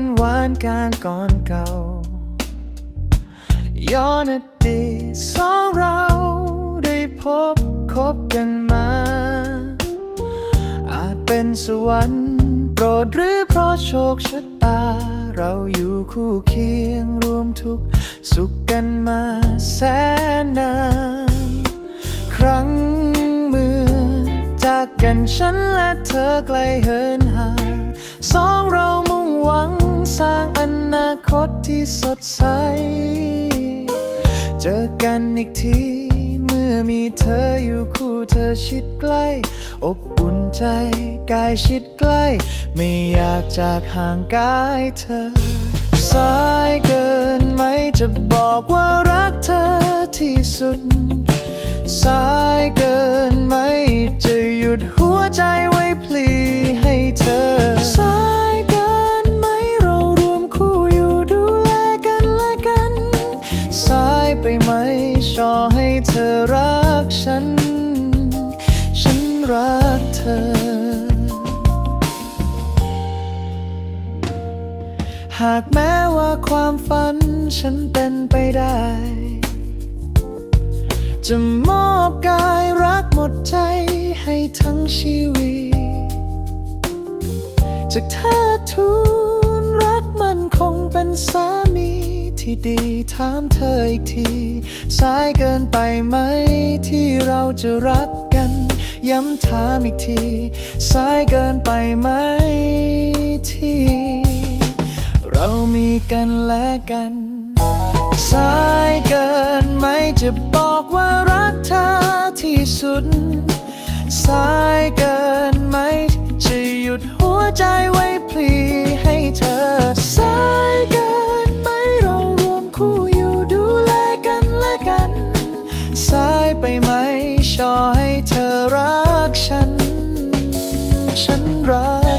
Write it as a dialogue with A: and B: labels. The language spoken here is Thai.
A: นหวานการก่อนเก่า ย้อนอดีตสองเราได้พบคบกันมา อาจเป็นสวรรค์โปรดหรือเพราะโชคชะตา เราอยู่คู่เคียงรวมทุกสุขกันมาแสนนาน ครั้งเมื่อจากกันฉันและเธอไกลเหินห่างสองเรา สร้างอนาคตที่สดใส เจอกันอีกที เมื่อมีเธออยู่คู่เธอชิดใกล้ อบอุ่นใจกายชิดใกล้ ไม่อยากจากห่างกายเธอ สายเกินไหมจะบอกว่ารักเธอที่สุด เธอรักฉัน ฉันรักเธอ หากแม้ว่าความฝันฉันเป็นไปได้ จะมอบกายรักหมดใจให้ทั้งชีวิต จากเธอทูลรักมันคงเป็นสา ที่ดีถามเธออีกที สายเกินไปไหมที่เราจะรักกัน ย้ำถามอีกที สายเกินไปไหมที่ เรามีกันและกัน สายเกินไหมจะบอกว่ารักเธอที่สุด สายเกินไหมจะหยุดหัวใจ เธอรักฉัน ฉันรัก